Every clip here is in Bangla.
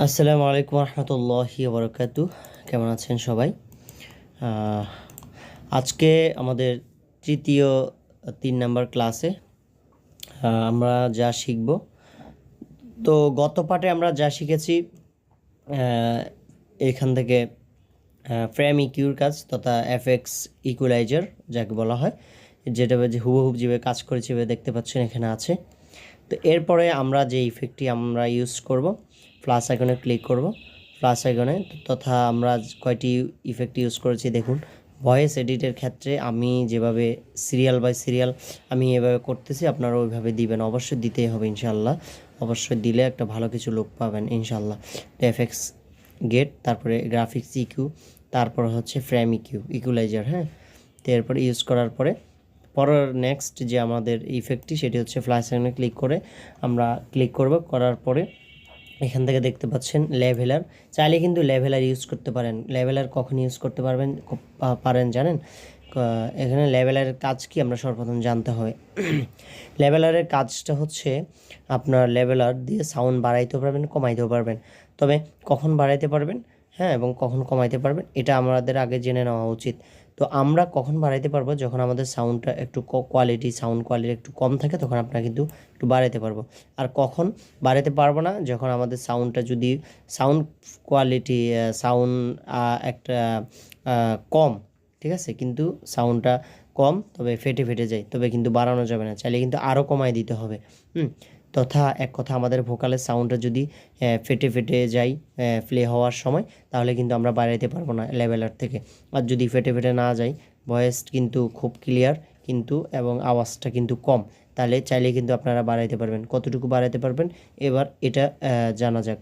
আসসালামু আলাইকুম রহমতুল্লাহি বরকাতু কেমন আছেন সবাই? আজকে আমাদের তৃতীয়, তিন নাম্বার ক্লাসে আমরা যা শিখব। তো গত পাঠে আমরা যা শিখেছি এখান থেকে ফ্রেম ইকিউর কাজ তথা এফএক্স ইকুয়ালাইজার যাকে বলা হয়, যেটা যে হুবহুব যেভাবে কাজ করেছে দেখতে পাচ্ছেন এখানে আছে। তো এরপরে আমরা যে ইফেক্টটি আমরা ইউজ করব প্লাস আইকনে ক্লিক করব। প্লাস আইকনে তথা আমরা কয়টি ইফেক্ট ইউজ করেছি দেখুন। ভয়েস এডিটের ক্ষেত্রে আমি যেভাবে সিরিয়াল বাই সিরিয়াল আমি এভাবে করতেছি, আপনারা ওইভাবে দিবেন। অবশ্যই দিতেই হবে ইনশাল্লাহ অবশ্যই দিলে একটা ভালো কিছু লোক পাবেন ইনশাল্লাহ এফএক্স গেট তারপরে গ্রাফিক্স ইকিউ তারপর হচ্ছে ফ্রেম ইকিউ ইকুলাইজার হ্যাঁ? তো এরপরে ইউজ করার পরে পরের নেক্সট যে আমাদের ইফেক্টটি সেটি হচ্ছে ফ্ল্যাশ ক্লিক করে আমরা ক্লিক করব। করার পরে এখান থেকে দেখতে পাচ্ছেন লেভেলার। চাইলে কিন্তু লেভেলার ইউজ করতে পারেন। লেভেলার কখন ইউজ করতে পারবেন পারেন, জানেন? এখানে লেভেলারের কাজ কি আমরা সর্বপ্রথম জানতে হয়। লেভেলারের কাজটা হচ্ছে আপনার লেভেলার দিয়ে সাউন্ড বাড়াইতেও পারবেন, কমাইতেও পারবেন। তবে কখন বাড়াইতে পারবেন? হ্যাঁ এবং কখন কমাইতে পারবেন? এটা আমাদের আগে জেনে নেওয়া উচিত। তো আমরা কখন বাড়াইতে পারব? যখন আমাদের সাউন্ডটা একটু কোয়ালিটি সাউন্ড কোয়ালিটি একটু কম থাকে, তখন আমরা কিন্তু একটু বাড়াইতে পারব। আর কখন? বাড়াইতে পারব না, যখন আমাদের সাউন্ডটা যদি সাউন্ড কোয়ালিটি সাউন্ড একটা কম, ঠিক আছে? কিন্তু সাউন্ডটা কম, তবে ফেটে ফেটে যায়, তবে কিন্তু বাড়ানো যাবে না। চাইলে কিন্তু আরও কমায় দিতে হবে। হুম? তথা এক কথা আমাদের ভোকালের সাউন্ডটা যদি ফেটে ফেটে যায় প্লে হওয়ার সময়, তাহলে কিন্তু আমরা বাড়াইতে পারব না লেভেলার থেকে। আর যদি ফেটে ফেটে না যায় ভয়েস কিন্তু খুব ক্লিয়ার কিন্তু এবং আওয়াজটা কিন্তু কম, তাহলে চাইলে কিন্তু আপনারা বাড়াইতে পারবেন। কতটুকু বাড়াইতে পারবেন? এবার এটা জানা যাক।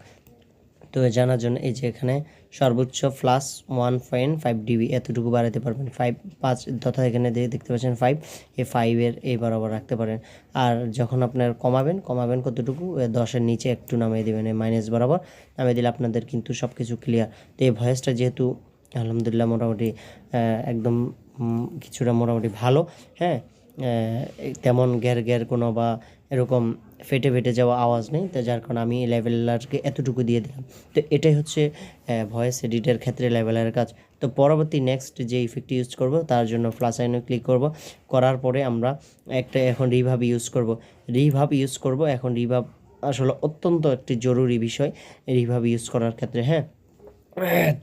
তো জানার জন্য এই যে এখানে সর্বোচ্চ plus one point five dB এতটুকু বাড়াতে পারবেন। ফাইভ পাঁচ তথা এখানে দেখতে পাচ্ছেন ফাইভ এই ফাইভের এই বরাবর রাখতে পারেন। আর যখন আপনার কমাবেন কমাবেন কতটুকু? এ দশের নিচে একটু নামিয়ে দেবেন এই মাইনাস বরাবর। নামিয়ে দিলে আপনাদের কিন্তু সব কিছু ক্লিয়ার তো এই ভয়েসটা যেহেতু আলহামদুলিল্লাহ মোটামুটি একদম কিছুটা মোটামুটি ভালো হ্যাঁ? তেমন গ্যার গ্যার কোনো বা এরকম ফেটে ফেটে যাওয়া আওয়াজ নেই, তো যার কারণে আমি লেভেলারকে এতটুকু দিয়ে দিলাম। তো এটাই হচ্ছে ভয়েস এডিটের ক্ষেত্রে লেভেলারের কাজ। তো পরবর্তী নেক্সট যে ইফেক্ট ইউজ করব, তার জন্য ফ্লাস আইনে ক্লিক করব। করার পরে আমরা একটা এখন রিভাব ইউজ করব। রিভাব ইউজ করব, এখন রিভাব আসলে অত্যন্ত একটি জরুরি বিষয় রিভাব ইউজ করার ক্ষেত্রে হ্যাঁ?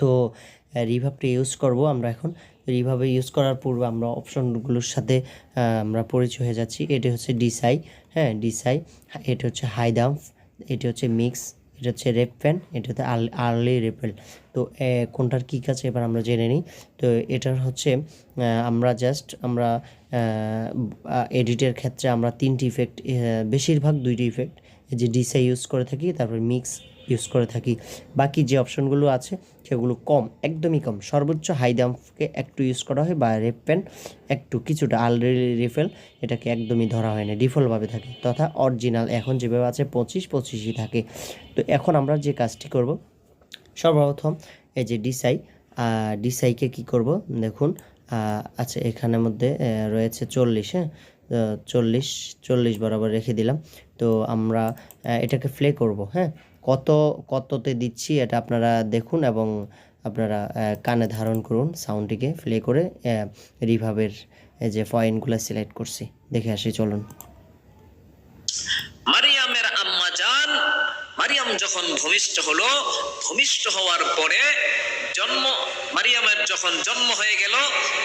তো রিভাবটা ইউজ করব। আমরা এখন রিভাবে ইউজ করার পূর্বে আমরা অপশনগুলোর সাথে আমরা পরিচয় হয়ে যাচ্ছি। এটি হচ্ছে ডিসাই হ্যাঁ ডিসাই এটি হচ্ছে হাই ডাম্প এটি হচ্ছে মিক্স এটা হচ্ছে রেপ প্যান এটা হচ্ছে আর্লি রেপেল তো কোনটার কী কাছে এবার আমরা জেনে নিই? তো, এটার হচ্ছে আমরা জাস্ট আমরা এডিটের ক্ষেত্রে আমরা তিনটি ইফেক্ট বেশিরভাগ দুইটি ইফেক্ট যে ডিসাই ইউজ করে থাকি, তারপর মিক্স ইউজ করে থাকি। বাকি যে অপশনগুলো আছে, সেগুলো কম, একদমই কম। সর্বোচ্চ হাই দামকে একটু ইউজ করা হয় বা রেপ পেন একটু কিছুটা আলরেডি রিফেল এটাকে একদমই ধরা হয় না ডিফল্টভাবে থাকে। তথা অরিজিনাল এখন যেভাবে আছে, পঁচিশ পঁচিশই থাকে। তো এখন আমরা যে কাজটি করব, সর্বপ্রথম এই যে ডিসাই ডিসাইকে কি করব? দেখুন আচ্ছা এখানের মধ্যে রয়েছে চল্লিশ হ্যাঁ? চল্লিশ চল্লিশ বরাবর রেখে দিলাম। তো আমরা এটাকে ফ্লে করব হ্যাঁ? কত, কততে দিচ্ছি এটা আপনারা দেখুন এবং আপনারা কানে ধারণ করুন সাউন্ডটিকে প্লে করে রিভাবের যে পয়েন্টগুলো সিলেক্ট করছি। দেখে আসি, চলুন। আম্মা যান যখন ভূমিষ্ঠ হলো, ভূমিষ্ঠ হওয়ার পরে জন্ম, মারিয়ামের যখন জন্ম হয়ে গেল,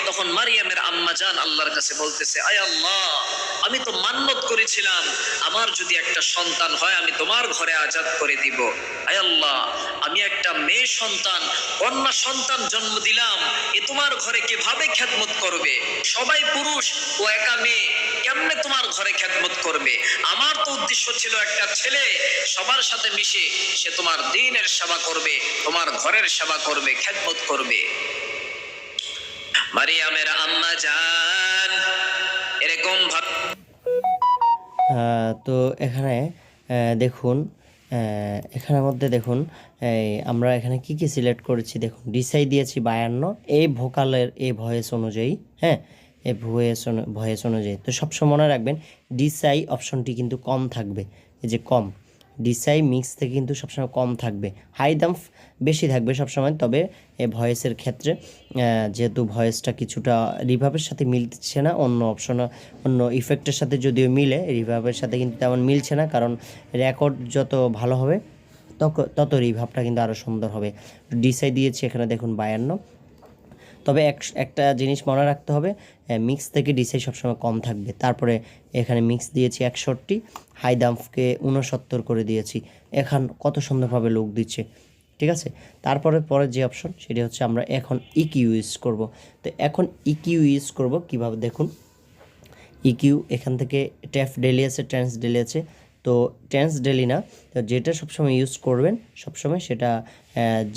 তখন মারিয়ামের আম্মা জান আল্লাহর কাছে বলতেছে, আয় আল্লাহ, আমি তো মান্নত করেছিলাম, আমার যদি একটা সন্তান হয়, আমি তোমার ঘরে আজাদ করে দিব। আয় আল্লাহ, আমি একটা মেয়ে সন্তান, কন্যা সন্তান জন্ম দিলাম তোমার ঘরে কীভাবে খেদমত করবে? সবাই পুরুষ ও একা মেয়ে, কেমনে তোমার ঘরে খেদমত করবে? আমার তো উদ্দেশ্য ছিল একটা ছেলে, সবার সাথে মিশে সে তোমার দিনের সেবা করবে, তোমার ঘরের সেবা করবে, খেদমত করবে। মারিয়ামের আম্মা জান, এরকম ভাবে তো এখানে দেখুন এখানের মধ্যে দেখুন আমরা এখানে কি কি সিলেক্ট করেছি? দেখুন ডিসাই দিয়েছি বায়ান্ন। এই ভোকালের এই ভয়েস অনুযায়ী হ্যাঁ? এই ভয়েস ভয়েস অনুযায়ী। তো সবসময় মনে রাখবেন ডিসাই অপশনটি কিন্তু কম থাকবে। এই যে কম ডিসাই মিক্স থেকে কিন্তু সবসময় কম থাকবে। হাই দাম বেশি থাকবে সবসময়, তবে এ ভয়েসের ক্ষেত্রে যেহেতু ভয়েসটা কিছুটা রিভাবের সাথে মিলছে না, অন্য অপশন, অন্য ইফেক্টের সাথে যদিও মিলে, রিভাবের সাথে কিন্তু তেমন মিলছে না, কারণ রেকর্ড যত ভালো হবে তত- তত রিভাবটা কিন্তু আরও সুন্দর হবে। ডিসাই দিয়েছি এখানে দেখুন বায়ান্ন তবে এক, একটা জিনিস মনে রাখতে হবে মিক্স থেকে ডিসাই সবসময় কম থাকবে। তারপরে এখানে মিক্স দিয়েছি একষট্টি হাই দামকে উনসত্তর করে দিয়েছি। এখন কত সুন্দরভাবে লুক দিচ্ছে, ঠিক আছে? তারপরে পরের যে অপশন সেটি হচ্ছে আমরা এখন ইকিউ ইউজ করব। তো এখন ইকিউ ইউজ করব কীভাবে? দেখুন ইকিউ এখান থেকে ট্যাফ ডেলি আছে ট্রান্স ডেলি আছে। তো ট্রান্স ডেলি না, তো যেটা সবসময় ইউজ করবেন, সবসময় সেটা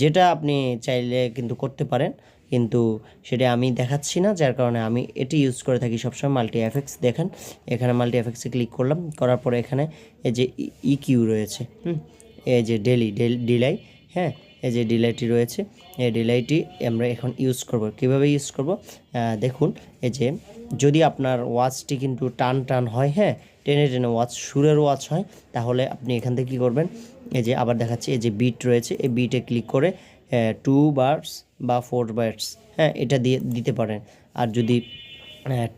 যেটা আপনি চাইলে কিন্তু করতে পারেন। কিন্তু সেটা আমি দেখাচ্ছি না, যার কারণে আমি এটি ইউজ করে থাকি সবসময় মাল্টি এফেক্টস দেখেন। এখানে মাল্টি এফেক্টসে ক্লিক করলাম, করার পরে এখানে এই যে ইকিউ রয়েছে, হুম? এই যে ডেলি ডিলাই হ্যাঁ? এই যে ডিলাইটি রয়েছে, এই ডিলাইটি আমরা এখন ইউজ করব। কীভাবে ইউজ করব? দেখুন, এই যে যদি আপনার ওয়াচটি কিন্তু টান টান হয় হ্যাঁ? টেনে টেনে ওয়াচ সুরের ওয়াচ হয়, তাহলে আপনি এখান থেকে কী করবেন? এই যে আবার দেখাচ্ছি, এই যে বিট রয়েছে, এই বিটে ক্লিক করে টু বার্ডস বা ফোর বার্ডস হ্যাঁ এটা দিয়ে দিতে পারেন। আর যদি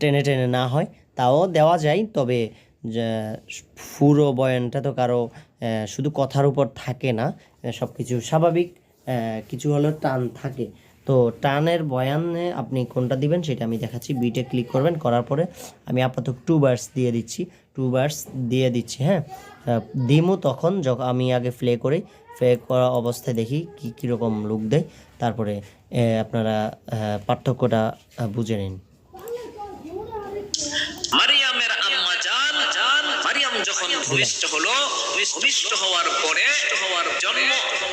টেনে টেনে না হয়, তাও দেওয়া যায়, তবে পুরো বয়ানটা তো কারও শুধু কথার উপর থাকে না সব কিছু স্বাভাবিক কিছু হলেও টান থাকে। তো টানের বয়ানে আপনি কোনটা দিবেন সেটা আমি দেখাচ্ছি। বিটে ক্লিক করবেন, করার পরে আমি আপাতত টু বার্স দিয়ে দিচ্ছি। টু বার্স দিয়ে দিচ্ছি হ্যাঁ। দিমু তখন যখন আমি আগে প্লে করি। প্লে করা অবস্থায় দেখি কী কীরকম লুক দেয়। তারপরে আপনারা পার্থক্যটা বুঝে নিন। যখন ভূমিষ্ঠ হলো ভূমিষ্ঠ হওয়ার পরে হওয়ার জন্ম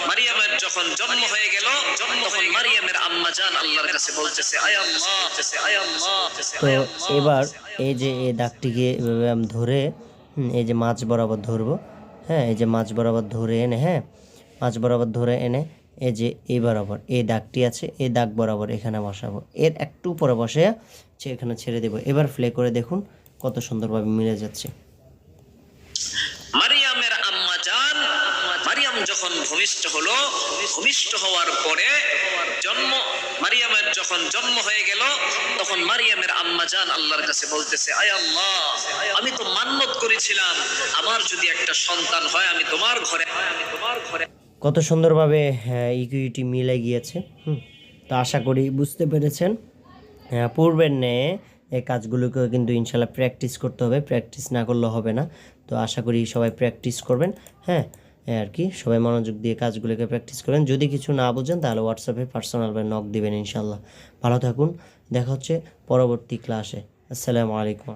মারিয়ামের যখন জন্ম হয়ে গেল তখন মারিয়ামের আম্মা জান আল্লাহর কাছে বলতেছে আয় আল্লাহ আয় আল্লাহ তো এবার এই যে এই দাগটিকে এভাবে আমি ধরে এই যে মাছ বরাবর ধরবো হ্যাঁ এই যে মাছ বরাবর ধরে এনে হ্যাঁ মাছ বরাবর ধরে এনে এই যে এই বরাবর এই দাগটি আছে এই দাগ বরাবর এখানে বসাবো। এর একটু উপরে বসে এখানে ছেড়ে দেবো। এবার প্লে করে দেখুন কত সুন্দরভাবে মিলে যাচ্ছে। মারিয়ামের মারিয়াম যখন ভূমিষ্ঠ হলো, ভূমিষ্ঠ হওয়ার পরে জন্ম, মারিয়ামের যখন জন্ম হয়ে গেল, তখন মারিয়ামের আম্মা জান আল্লাহর কাছে বলতেছে, আয় আল্লাহ, আমি তো মান্নত করেছিলাম। আমার যদি একটা সন্তান হয়, আমি তোমার ঘরে, আমি তোমার ঘরে কত সুন্দরভাবে ইকুইটি মিলে গিয়েছে হুম তো আশা করি বুঝতে পেরেছেন। হ্যাঁ, পূর্বের ন্যায় এই কাজগুলোকে কিন্তু ইনশাল্লাহ প্র্যাকটিস করতে হবে প্র্যাকটিস না করলে হবে না। তো আশা করি সবাই প্র্যাকটিস করবেন হ্যাঁ আর কি সবাই মনোযোগ দিয়ে কাজগুলোকে প্র্যাকটিস করবেন যদি কিছু না বুঝেন তাহলে হোয়াটসঅ্যাপে পার্সোনালভাবে নক দেবেন ইনশাল্লাহ। ভালো থাকুন দেখা হচ্ছে পরবর্তী ক্লাসে আসসালামু আলাইকুম।